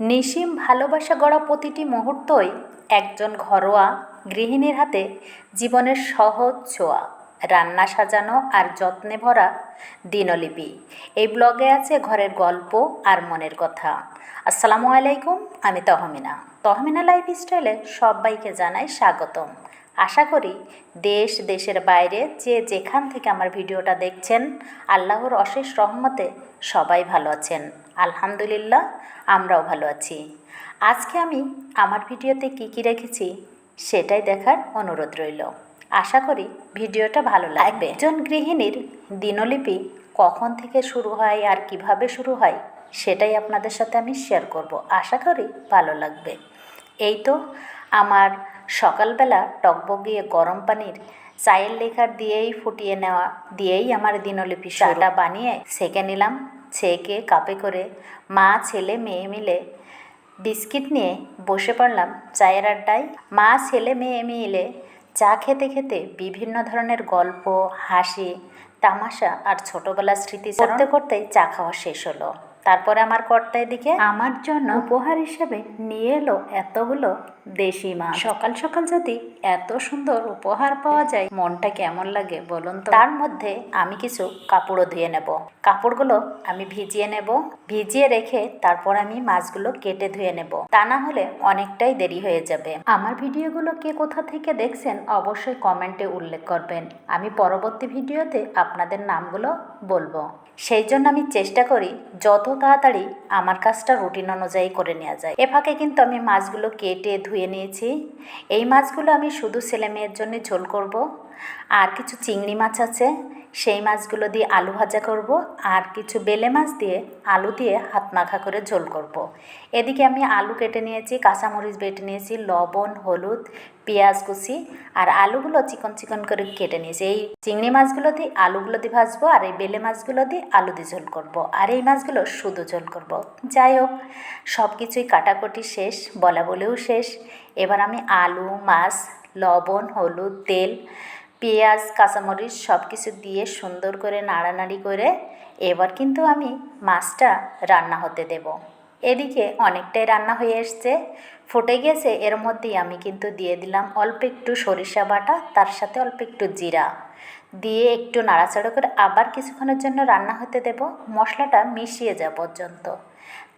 নিসীম ভালোবাসা গড়া প্রতিটি মুহূর্তই একজন ঘরোয়া গৃহিণীর হাতে জীবনের সহজ ছোঁয়া। রান্না সাজানো আর যত্নে ভরা দিনলিপি। এই ব্লগে আছে ঘরের গল্প আর মনের কথা। আসসালামু আলাইকুম, আমি তহমিনা। তহমিনা লাইফ স্টাইলে সবাইকে জানাই স্বাগতম। আশা করি দেশ, দেশের বাইরে যে যেখান থেকে আমার ভিডিওটা দেখছেন, আল্লাহর অশেষ রহমতে সবাই ভালো আছেন। আলহামদুলিল্লাহ, আমরাও ভালো আছি। আজকে আমি আমার ভিডিওতে কি কি রেখেছি সেটাই দেখার অনুরোধ রইল। আশা করি ভিডিওটা ভালো লাগবে। একজন গৃহিণীর দিনলিপি কখন থেকে শুরু হয় আর কীভাবে শুরু হয় সেটাই আপনাদের সাথে আমি শেয়ার করব। আশা করি ভালো লাগবে। এই তো আমার সকালবেলা টকবগিয়ে গরম পানির চায়ের লেখার দিয়েই ফুটিয়ে নেওয়া দিয়েই আমার দিনলিপি চাটা বানিয়ে সেকে নিলাম। ছেঁকে কাপে করে মা ছেলে মেয়ে মিলে বিস্কিট নিয়ে বসে পড়লাম চায়ের আড্ডায়। মা ছেলে মেয়ে মিলে চা খেতে খেতে বিভিন্ন ধরনের গল্প হাসি তামাশা আর ছোটবেলার স্মৃতি করতে করতেই চা খাওয়া শেষ হলো। তারপরে আমার কর্তা এদিকে আমার জন্য উপহার হিসেবে নিয়ে এলো এতগুলো দেশি মাছ। সকাল সকাল যদি এত সুন্দর উপহার পাওয়া যায় মনটা কেমন লাগে বলুন তো? তার মধ্যে আমি কিছু কাপড়ও ধুয়ে নেব। কাপড়গুলো আমি ভিজিয়ে নেব ভিজিয়ে রেখে তারপর আমি মাছগুলো কেটে ধুয়ে নেব। তা না হলে অনেকটাই দেরি হয়ে যাবে। আমার ভিডিওগুলো কে কোথা থেকে দেখছেন অবশ্যই কমেন্টে উল্লেখ করবেন। আমি পরবর্তী ভিডিওতে আপনাদের নামগুলো বলব। সেই জন্য আমি চেষ্টা করি যত তাড়াতাড়ি আমার কাজটা রুটিন অনুযায়ী করে নেওয়া যায়। এ ফাঁকে কিন্তু আমি মাছগুলো কেটে ধুয়ে নিয়েছি। এই মাছগুলো আমি শুধু ছেলে মেয়ের জন্য ঝোল করব। আর কিছু চিংড়ি মাছ আছে, সেই মাছগুলো দিয়ে আলু ভাজা করব আর কিছু বেলে মাছ দিয়ে আলু দিয়ে হাত মাখা করে ঝোল করব। এদিকে আমি আলু কেটে নিয়েছি, কাঁচামরিচ বেটে নিয়েছি, লবণ, হলুদ, পেঁয়াজ কুচি আর আলুগুলো চিকন চিকন করে কেটে নিয়েছি এই চিংড়ি মাছগুলো দিয়ে আলুগুলো দিয়ে ভাজবো আর এই বেলে মাছগুলো দিয়ে আলু দিয়ে ঝোল করব। আর এই মাছগুলো শুধু ঝোল করব। যাই হোক সব কিছুই কাটাকুটি শেষ বলা বলেও শেষ এবার আমি আলু, মাছ, লবণ, হলুদ, তেল পেঁয়াজ, কাঁচামরিচ সব কিছু দিয়ে সুন্দর করে নাড়ানাড়ি করে এবার কিন্তু আমি মাছটা রান্না হতে দেব। এদিকে অনেকটাই রান্না হয়ে এসছে। ফুটে গেছে, এর মধ্যেই আমি কিন্তু দিয়ে দিলাম অল্প একটু সরিষা বাটা, তার সাথে অল্প একটু জিরা। দিয়ে একটু নাড়াচাড়া করে আবার কিছুক্ষণের জন্য রান্না হতে দেব। মশলাটা মিশিয়ে যাওয়া পর্যন্ত।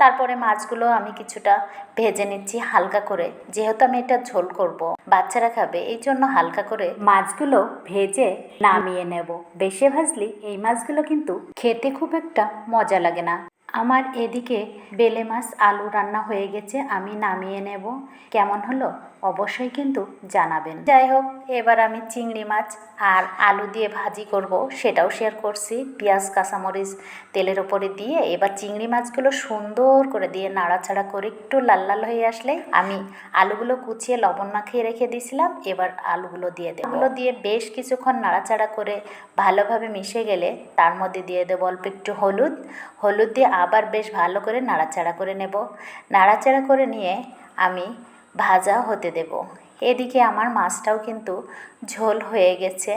তারপরে মাছগুলো আমি কিছুটা ভেজে নিচ্ছি হালকা করে। যেহেতু আমি এটা ঝোল করব, বাচ্চারা খাবে, এই জন্য হালকা করে মাছগুলো ভেজে নামিয়ে নেব। বেশি ভাজলি এই মাছগুলো কিন্তু খেতে খুব একটা মজা লাগে না। আমার এদিকে বেলে মাছ আলু রান্না হয়ে গেছে, আমি নামিয়ে নেব। কেমন হলো? অবশ্যই কিন্তু জানাবেন। যাই হোক, এবার আমি চিংড়ি মাছ আর আলু দিয়ে ভাজি করব, সেটাও শেয়ার করছি। পেঁয়াজ, কাঁচামরিচ তেলের ওপরে দিয়ে এবার চিংড়ি মাছগুলো সুন্দর করে দিয়ে নাড়াচাড়া করে একটু লাল লাল হয়ে আসলে আমি আলুগুলো কুচিয়ে লবণ মাখিয়ে রেখে দিয়েছিলাম, এবার আলুগুলো দিয়ে দেবো। এগুলো দিয়ে বেশ কিছুক্ষণ নাড়াচাড়া করে ভালোভাবে মিশে গেলে তার মধ্যে দিয়ে দেবো অল্প একটু হলুদ। হলুদ দিয়ে আবার বেশ ভালো করে নাড়াচাড়া করে নেব। নাড়াচাড়া করে নিয়ে আমি ভাজা হতে দেব। এদিকে আমার মাছটাও কিন্তু ঝোল হয়ে গেছে।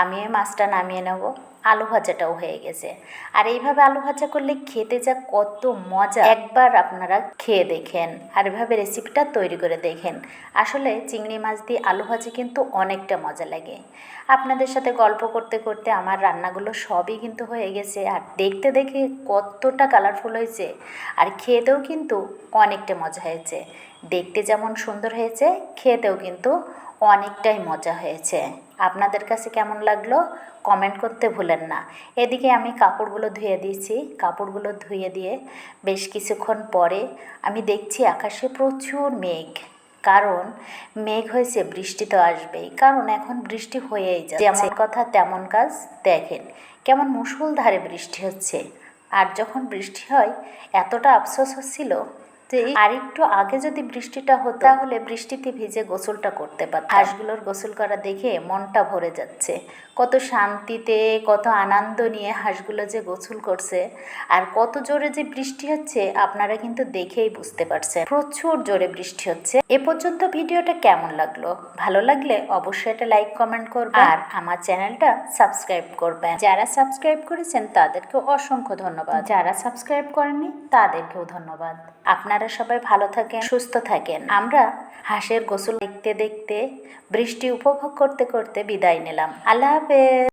আমি এই মাছটা নামিয়ে নেব। আলু ভাজাটাও হয়ে গেছে। আর এইভাবে আলু ভাজা করলে খেতে যা কত মজা! একবার আপনারা খেয়ে দেখেন আর এভাবে রেসিপিটা তৈরি করে দেখেন। আসলে চিংড়ি মাছ দিয়ে আলু ভাজা কিন্তু অনেকটা মজা লাগে। আপনাদের সাথে গল্প করতে করতে আমার রান্নাগুলো সবই কিন্তু হয়ে গেছে আর দেখতে দেখে কতটা কালারফুল হয়েছে। আর খেতেও কিন্তু অনেকটা মজা হয়েছে। দেখতে যেমন সুন্দর হয়েছে, খেতেও কিন্তু অনেকটাই মজা হয়েছে। আপনাদের কাছে কেমন লাগল? কমেন্ট করতে ভুলেন না। এদিকে আমি কাপড়গুলো ধুয়ে দিয়েছি। কাপড়গুলো ধুয়ে দিয়ে বেশ কিছুক্ষণ পরে আমি দেখছি আকাশে প্রচুর মেঘ। কারণ মেঘ হয়েছে, বৃষ্টি তো আসবেই। কারণ এখন বৃষ্টি হয়েই যায় যেমন কথা, তেমন কাজ। দেখেন, কেমন মুষলধারে বৃষ্টি হচ্ছে। আর যখন বৃষ্টি হয়, এতটা আফসোস হচ্ছিল যে আর একটু আগে যদি বৃষ্টিটা হতো, তাহলে বৃষ্টিতে ভিজে গোসলটা করতে পারতাম। হাঁসগুলোর গোসল করা দেখে মনটা ভরে যাচ্ছে। কত শান্তিতে, কত আনন্দ নিয়ে হাঁসগুলো যে গোসল করছে। আর কত জোরে যে বৃষ্টি হচ্ছে, আপনারা কিন্তু দেখেই বুঝতে পারছেন। প্রচুর জোরে বৃষ্টি হচ্ছে। এ পর্যন্ত ভিডিওটা কেমন লাগল? ভালো লাগলে অবশ্যই এটা লাইক, কমেন্ট করবেন। আর আমার চ্যানেলটা সাবস্ক্রাইব করবেন। যারা সাবস্ক্রাইব করেছেন, তাদেরকে অসংখ্য ধন্যবাদ। যারা সাবস্ক্রাইব করেননি, তাদেরকেও ধন্যবাদ। আপনার আপনারা সবাই ভালো থাকেন, সুস্থ থাকেন। আমরা হাঁসের গোসল দেখতে দেখতে বৃষ্টি উপভোগ করতে করতে বিদায় নিলাম। আল্লাহ হাফেজ।